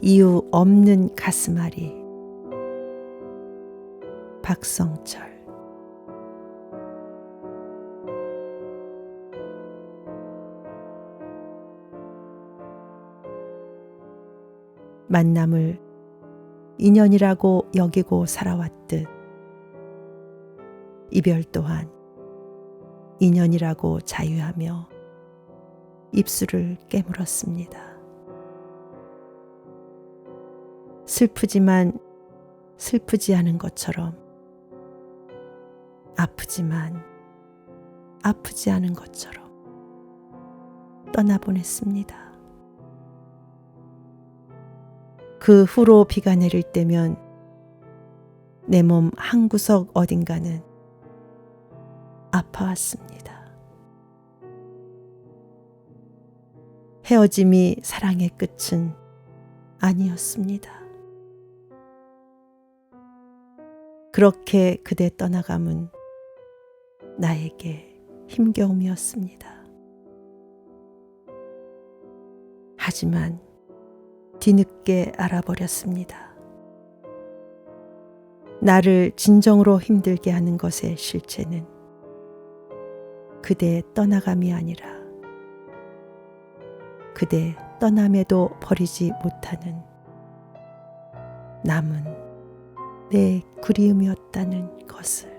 이유 없는 가슴앓이 박성철 만남을 인연이라고 여기고 살아왔듯 이별 또한 인연이라고 자유하며 입술을 깨물었습니다. 슬프지만 슬프지 않은 것처럼 아프지만 아프지 않은 것처럼 떠나보냈습니다. 그 후로 비가 내릴 때면 내 몸 한구석 어딘가는 아파왔습니다. 헤어짐이 사랑의 끝은 아니었습니다. 그렇게 그대 떠나감은 나에게 힘겨움이었습니다. 하지만 뒤늦게 알아버렸습니다. 나를 진정으로 힘들게 하는 것의 실체는 그대의 떠나감이 아니라 그대 떠남에도 버리지 못하는 남은 내 그리움이었다는 것을